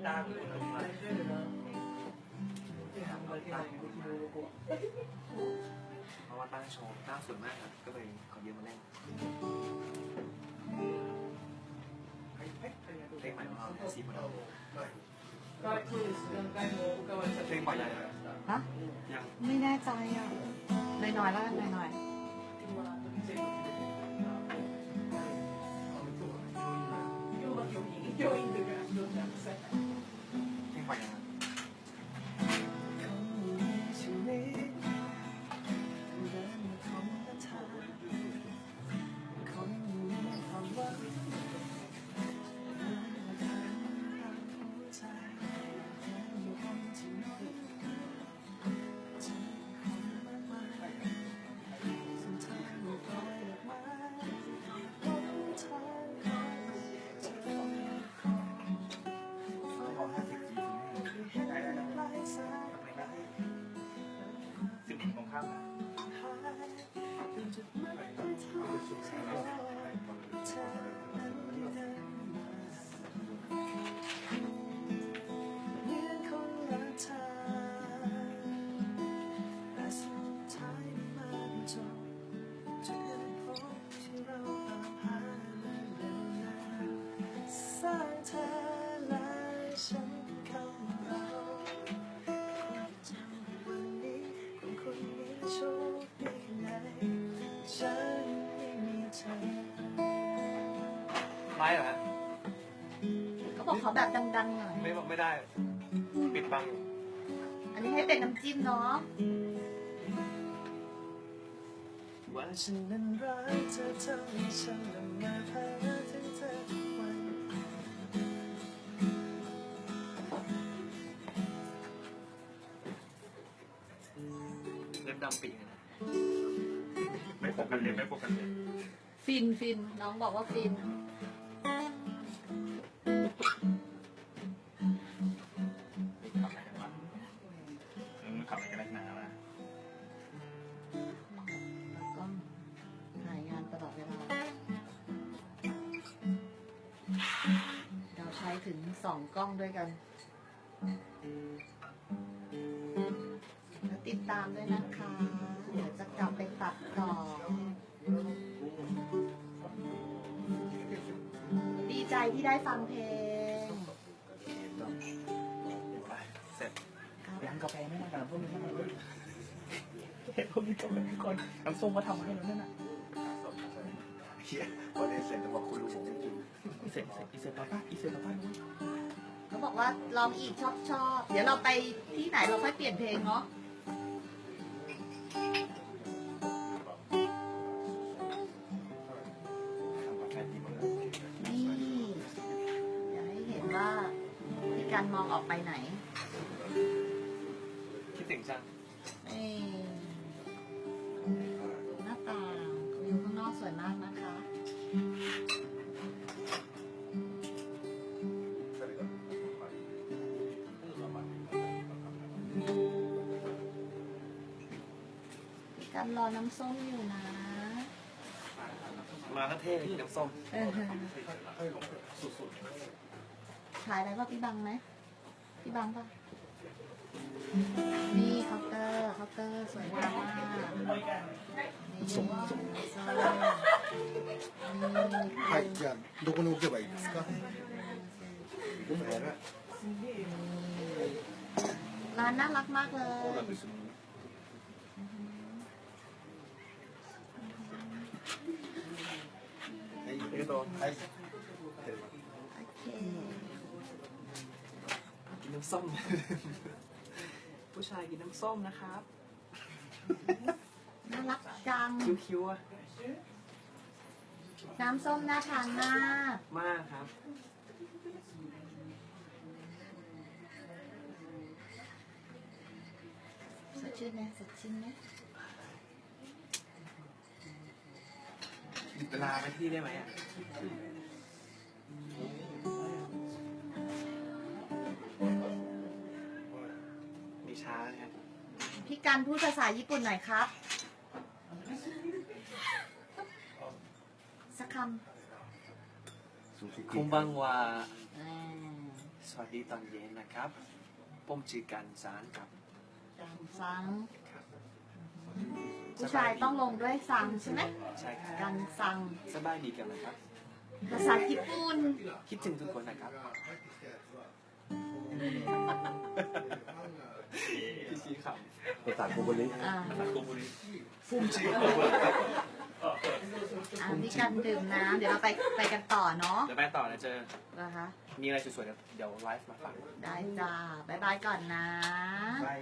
เพราะว่าตั้งโชว์ตั้งสวยมากครับก็เลยขอยืมมาเล่นเพลงใหม่ของเราซีมโนเพลงปล่อยยังฮะยังไม่แน่ใจอะหน่อยๆแล้วกันหน่อยเพ เหรอฮะๆเขาบอกขอแบบดังๆหน่อย ไม่ไม่ได้ ปิดบัง อันนี้ให้เป็นน้ำจิ้มเนาะว่าฉันนั้นรักเธอเท่าที่ฉันละเมาหาถึงเธอทุกวันเล็บดำปีกเลยนะไม่ปกกันเลยไม่ปกกันเลย ฟินฟินน้องบอกว่าฟิน ถึงสองกล้องด้วยกันแล้วติดตามด้วยนะคะ เดี๋ยวจะกลับไปตัดต่อ ดีใจที่ได้ฟังเพลงเสร็จร้านกาแฟไม่น่ากันพวกนี้ไม่เลยเห็นพวกนี้ก่อนน้ำส้มก็ทำให้แล้วนั่นน่ะ เฮียพอได้เสร็จจะบอกคุณรู้ผมไม่กินอีเสร็จเสร็จอีเสร็จป้าป้าอีเสร็จป้าป้านู้นเขาบอกว่าลองอีกชอบชอบเดี๋ยวเราไปที่ไหนเราค่อยเปลี่ยนเพลงเนาะทำกาแฟดีหมดเลยนี่อยากให้เห็นว่าพี่การมองออกไปไหนคิดถึงจังนี่หน้าต่างวิวข้างนอกสวยมากนะคะ พี่การรอน้ำส้มอยู่นะ มาก็เท่ที่น้ำส้ม เออถ่ายอะไรป่ะพี่บังไหมพี่บังป่ะ นี่เคาน์เตอร์เคาน์เตอร์สวยงามมากนี่ส้มส้มนี่ はい、じゃあ、どこに置けばいいですか。 ร้านน่ารักมากเลย โตはい。โอเคกินน้ำส้ม ผู้ชายกินน้ำส้มนะครับ น่ารักจัง คิ้วๆอะน้ำส้มน่าทานมาก มากครับ สดชื่นไหมสดชื่นไหม หยุด เวลาไว้ที่ได้ไหมอะมีช้านะครับพี่กันพูดภาษาญี่ปุ่นหน่อยครับ สักคคุมบังวาำอ่าสวัสดีตอนเย็นนะครับผมชื่อกันสารครับจังซัง ผู้ชายต้องลงด้วยซังใช่ไหมใช่ครับกันซังสบายดีกันนะครับ ภาษาญี่ปุ่น คิดถึงทุกคนนะครับพี่ซีครับภาษาโกโบริอ่ากูบุรีฟุ่มชื่ออ่าพี่กันดื่มน้ำเดี๋ยวเราไปไปกันต่อเนาะเดี๋ยวไปต่อนะเจอนะคะ มีอะไรสวยๆเดี๋ยวเดี๋ยวไลฟ์มาฝากได้จ้า บ๊ายบายก่อนนะบาย